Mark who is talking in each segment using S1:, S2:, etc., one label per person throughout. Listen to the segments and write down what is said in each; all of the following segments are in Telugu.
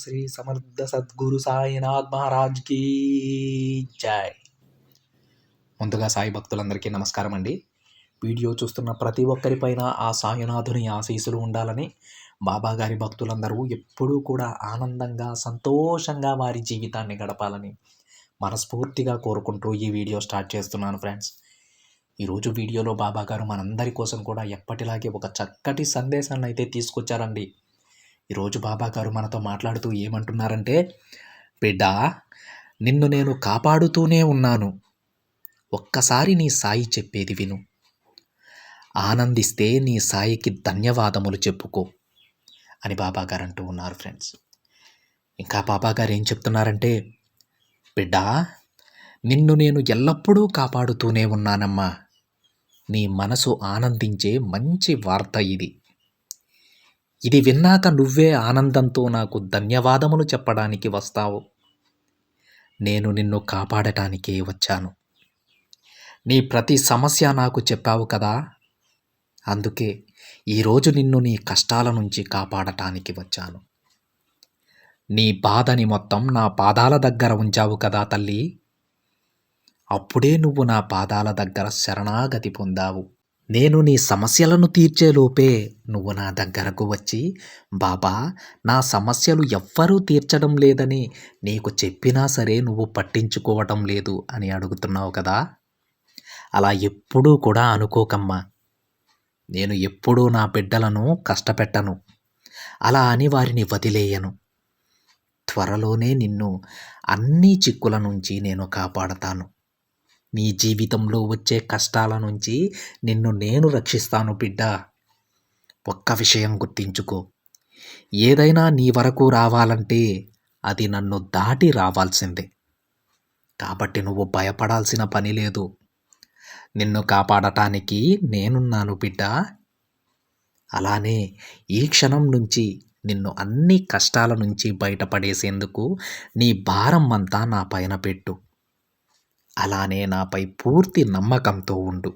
S1: శ్రీ సమర్థ సద్గురు సాయినాథ్ మహారాజ్ కీ జై. ముందుగా సాయి భక్తులందరికీ నమస్కారం అండి. వీడియో చూస్తున్న ప్రతి ఒక్కరిపైన ఆ సాయినాథుని ఆశీస్సులు ఉండాలని బాబా గారి భక్తులందరూ ఎప్పుడూ కూడా ఆనందంగా సంతోషంగా వారి జీవితాన్ని గడపాలని మనస్ఫూర్తిగా కోరుకుంటూ ఈ వీడియో స్టార్ట్ చేస్తున్నాను ఫ్రెండ్స్. ఈరోజు వీడియోలో బాబా గారు మనందరి కోసం కూడా ఎప్పటిలాగే ఒక చక్కటి సందేశాన్ని అయితే తీసుకొచ్చారండి. ఈరోజు బాబా గారు మనతో మాట్లాడుతూ ఏమంటున్నారంటే బిడ్డ నిన్ను నేను కాపాడుతూనే ఉన్నాను. ఒక్కసారి నీ సాయి చెప్పేది విను. ఆనందిస్తే నీ సాయికి ధన్యవాదములు చెప్పుకో అని బాబాగారు అంటూ ఉన్నారు ఫ్రెండ్స్. ఇంకా బాబా గారు ఏం చెప్తున్నారంటే బిడ్డ నిన్ను నేను ఎల్లప్పుడూ కాపాడుతూనే ఉన్నానమ్మా. నీ మనసు ఆనందించే మంచి వార్త ఇది. ఇది విన్నాక నువ్వే ఆనందంతో నాకు ధన్యవాదములు చెప్పడానికి వస్తావు. నేను నిన్ను కాపాడటానికే వచ్చాను. నీ ప్రతి సమస్య నాకు చెప్పావు కదా? అందుకే ఈరోజు నిన్ను నీ కష్టాల నుంచి కాపాడటానికి వచ్చాను. నీ బాధని మొత్తం నా పాదాల దగ్గర ఉంచావు కదా తల్లి? అప్పుడే నువ్వు నా పాదాల దగ్గర శరణాగతి పొందావు. నేను నీ సమస్యలను తీర్చేలోపే నువ్వు నా దగ్గరకు వచ్చి బాబా నా సమస్యలు ఎవ్వరూ తీర్చడం లేదని నీకు చెప్పినా సరే నువ్వు పట్టించుకోవటం లేదు అని అడుగుతున్నావు కదా? అలా ఎప్పుడూ కూడా అనుకోకమ్మా. నేను ఎప్పుడూ నా బిడ్డలను కష్టపెట్టను. అలా అని వారిని వదిలేయను. త్వరలోనే నిన్ను అన్ని చిక్కుల నుంచి నేను కాపాడతాను. నీ జీవితంలో వచ్చే కష్టాల నుంచి నిన్ను నేను రక్షిస్తాను బిడ్డ. ఒక్క విషయం గుర్తించుకో. ఏదైనా నీ వరకు రావాలంటే అది నన్ను దాటి రావాల్సిందే. కాబట్టి నువ్వు భయపడాల్సిన పని లేదు. నిన్ను కాపాడటానికి నేనున్నాను బిడ్డ. అలానే ఈ క్షణం నుంచి నిన్ను అన్ని కష్టాల నుంచి బయటపడేసేందుకు నీ భారం అంతా నా పైన పెట్టు. అలానే నాపై పూర్తి నమ్మకంతో ఉండు.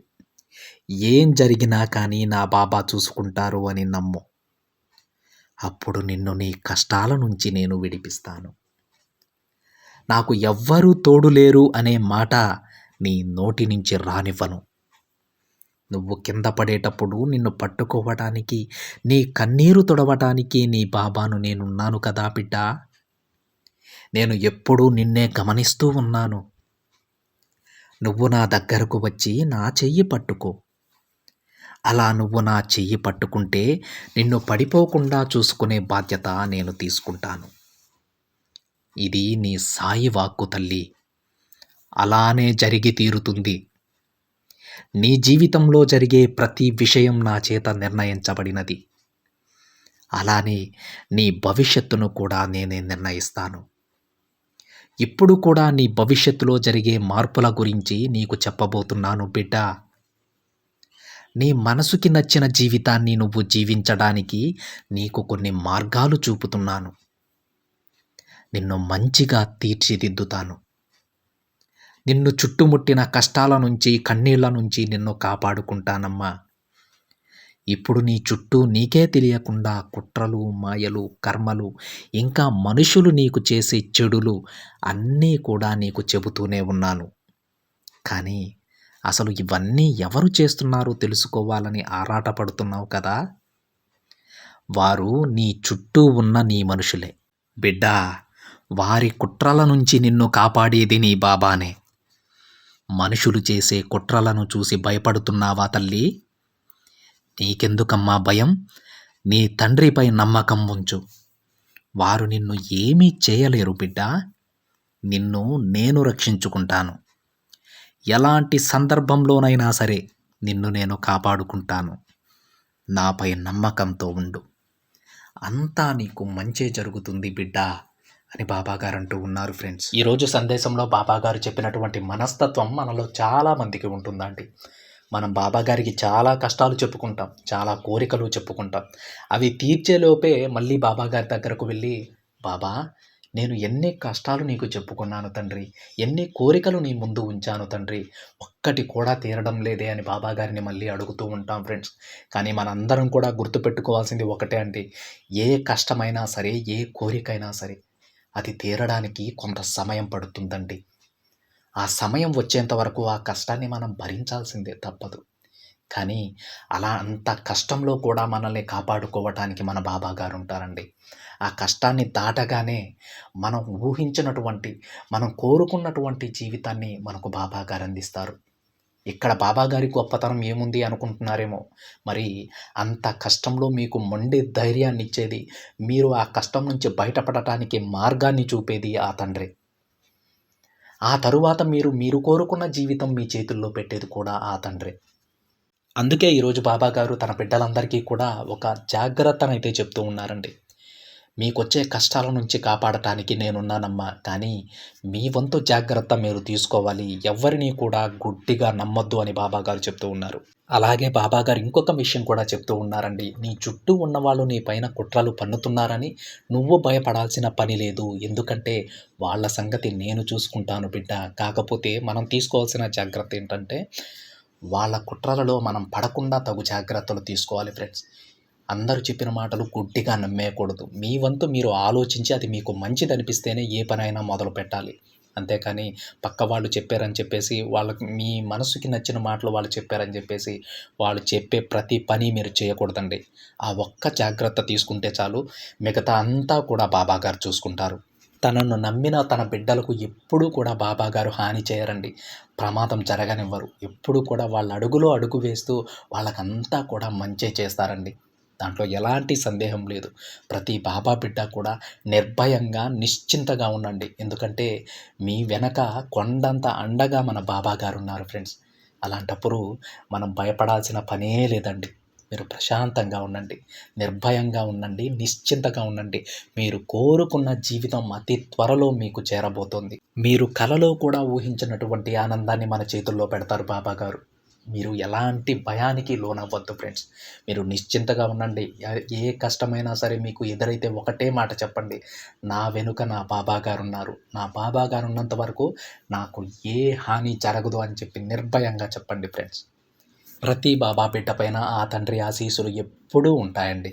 S1: ఏం జరిగినా కానీ నా బాబా చూసుకుంటారు అని నమ్ము. అప్పుడు నిన్ను నీ కష్టాల నుంచి నేను విడిపిస్తాను. నాకు ఎవ్వరూ తోడు లేరు అనే మాట నీ నోటి నుంచి రానివ్వను. నువ్వు కింద పడేటప్పుడు నిన్ను పట్టుకోవటానికి నీ కన్నీరు తొడవటానికి నీ బాబాను నేనున్నాను కదా బిడ్డ. నేను ఎప్పుడూ నిన్నే గమనిస్తూ ఉన్నాను. నువ్వు నా దగ్గరకు వచ్చి నా చెయ్యి పట్టుకో. అలా నువ్వు నా చెయ్యి పట్టుకుంటే నిన్ను పడిపోకుండా చూసుకునే బాధ్యత నేను తీసుకుంటాను. ఇది నీ సాయి వాక్కు తల్లి. అలానే జరిగి తీరుతుంది. నీ జీవితంలో జరిగే ప్రతి విషయం నా చేత నిర్ణయించబడినది. అలానే నీ భవిష్యత్తును కూడా నేనే నిర్ణయిస్తాను. ఇప్పుడు కూడా నీ భవిష్యత్తులో జరిగే మార్పుల గురించి నీకు చెప్పబోతున్నాను బిడ్డ. నీ మనసుకి నచ్చిన జీవితాన్ని నువ్వు జీవించడానికి నీకు కొన్ని మార్గాలు చూపుతున్నాను. నిన్ను మంచిగా తీర్చిదిద్దుతాను. నిన్ను చుట్టుముట్టిన కష్టాల నుంచి కన్నీళ్ళ నుంచి నిన్ను కాపాడుకుంటానమ్మా. ఇప్పుడు నీ చుట్టూ నీకే తెలియకుండా కుట్రలు మాయలు కర్మలు ఇంకా మనుషులు నీకు చేసే చెడులు అన్నీ కూడా నీకు చెబుతూనే ఉన్నాను. కానీ అసలు ఇవన్నీ ఎవరు చేస్తున్నారో తెలుసుకోవాలని ఆరాటపడుతున్నావు కదా? వారు నీ చుట్టూ ఉన్న నీ మనుషులే. బిడ్డా వారి కుట్రల నుంచి నిన్ను కాపాడేది నీ బాబానే. మనుషులు చేసే కుట్రలను చూసి భయపడుతున్నావా తల్లి? నీకెందుకమ్మా భయం? నీ తండ్రిపై నమ్మకం ఉంచు. వారు నిన్ను ఏమీ చేయలేరు బిడ్డ. నిన్ను నేను రక్షించుకుంటాను. ఎలాంటి సందర్భంలోనైనా సరే నిన్ను నేను కాపాడుకుంటాను. నాపై నమ్మకంతో ఉండు. అంతా నీకు మంచే జరుగుతుంది బిడ్డ అని బాబాగారు అంటూ ఉన్నారు ఫ్రెండ్స్. ఈరోజు సందేశంలో బాబాగారు చెప్పినటువంటి మనస్తత్వం మనలో చాలా మందికి ఉంటుందండి. మనం బాబా గారికి చాలా కష్టాలు చెప్పుకుంటాం చాలా కోరికలు చెప్పుకుంటాం. అవి తీర్చేలోపే మళ్ళీ బాబా గారి దగ్గరకు వెళ్ళి బాబా నేను ఎన్ని కష్టాలు నీకు చెప్పుకున్నాను తండ్రి ఎన్ని కోరికలు నీ ముందు ఉంచాను తండ్రి ఒక్కటి కూడా తీరడం లేదే అని బాబాగారిని మళ్ళీ అడుగుతూ ఉంటాం ఫ్రెండ్స్. కానీ మనందరం కూడా గుర్తుపెట్టుకోవాల్సింది ఒకటే అండి ఏ కష్టమైనా సరే ఏ కోరికైనా సరే అది తీరడానికి కొంత సమయం పడుతుందండి. ఆ సమయం వచ్చేంత వరకు ఆ కష్టాన్ని మనం భరించాల్సిందే తప్పదు. కానీ అలా అంత కష్టంలో కూడా మనల్ని కాపాడుకోవటానికి మన బాబా గారు ఉంటారండి. ఆ కష్టాన్ని దాటగానే మనం ఊహించినటువంటి మనం కోరుకున్నటువంటి జీవితాన్ని మనకు బాబా గారు అందిస్తారు. ఇక్కడ బాబాగారి గొప్పతనం ఏముంది అనుకుంటున్నారేమో? మరి అంత కష్టంలో మీకు మొండి ధైర్యాన్ని ఇచ్చేది మీరు ఆ కష్టం నుంచి బయటపడటానికి మార్గాన్ని చూపేది ఆ తండ్రి. ఆ తరువాత మీరు మీరు కోరుకున్న జీవితం మీ చేతుల్లో పెట్టేది కూడా ఆ తండ్రి. అందుకే ఈరోజు బాబా గారు తన బిడ్డలందరికీ కూడా ఒక జాగ్రత్తనైతే చెప్తూ ఉన్నారండి. మీకొచ్చే కష్టాల నుంచి కాపాడటానికి నేనున్నానమ్మా. కానీ మీ వంతు జాగ్రత్త మీరు తీసుకోవాలి. ఎవరిని కూడా గుడ్డిగా నమ్మొద్దు అని బాబాగారు చెప్తూ ఉన్నారు. అలాగే బాబాగారు ఇంకొక విషయం కూడా చెప్తూ ఉన్నారండి. నీ చుట్టూ ఉన్నవాళ్ళు నీ పైన కుట్రలు పన్నుతున్నారని నువ్వు భయపడాల్సిన పని లేదు. ఎందుకంటే వాళ్ళ సంగతి నేను చూసుకుంటాను బిడ్డ. కాకపోతే మనం తీసుకోవాల్సిన జాగ్రత్త ఏంటంటే వాళ్ళ కుట్రలలో మనం పడకుండా తగు జాగ్రత్తలు తీసుకోవాలి ఫ్రెండ్స్. అందరూ చెప్పిన మాటలు గుడ్డిగా నమ్మేయకూడదు. మీ వంతు మీరు ఆలోచించి అది మీకు మంచిది అనిపిస్తేనే ఏ పనైనా మొదలు పెట్టాలి. అంతేకాని పక్క వాళ్ళు చెప్పారని చెప్పేసి వాళ్ళకి మీ మనసుకి నచ్చిన మాటలు వాళ్ళు చెప్పారని చెప్పేసి వాళ్ళు చెప్పే ప్రతి పని మీరు చేయకూడదండి. ఆ ఒక్క జాగ్రత్త తీసుకుంటే చాలు మిగతా అంతా కూడా బాబాగారు చూసుకుంటారు. తనను నమ్మిన తన బిడ్డలకు ఎప్పుడూ కూడా బాబాగారు హాని చేయరండి. ప్రమాదం జరగనివ్వరు. ఎప్పుడు కూడా వాళ్ళ అడుగులో అడుగు వేస్తూ వాళ్ళకంతా కూడా మంచే చేస్తారండి. దాంట్లో ఎలాంటి సందేహం లేదు. ప్రతి బాబా బిడ్డ కూడా నిర్భయంగా నిశ్చింతగా ఉండండి. ఎందుకంటే మీ వెనక కొండంత అండగా మన బాబా గారు ఉన్నారు ఫ్రెండ్స్. అలాంటప్పుడు మనం భయపడాల్సిన పనే లేదండి. మీరు ప్రశాంతంగా ఉండండి. నిర్భయంగా ఉండండి. నిశ్చింతగా ఉండండి. మీరు కోరుకున్న జీవితం అతి త్వరలో మీకు చేరబోతోంది. మీరు కలలో కూడా ఊహించినటువంటి ఆనందాన్ని మన చేతుల్లో పెడతారు బాబా గారు. మీరు ఎలాంటి భయానికి లోనవ్వద్దు ఫ్రెండ్స్. మీరు నిశ్చింతగా ఉండండి. ఏ కష్టమైనా సరే మీకు ఎదురైతే ఒకటే మాట చెప్పండి. నా వెనుక నా బాబా గారు ఉన్నారు నా బాబా గారు ఉన్నంత వరకు నాకు ఏ హాని జరగదు అని చెప్పి నిర్భయంగా చెప్పండి ఫ్రెండ్స్. ప్రతి బాబా బిడ్డ పైన ఆ తండ్రి ఆశీస్సులు ఎప్పుడూ ఉంటాయండి.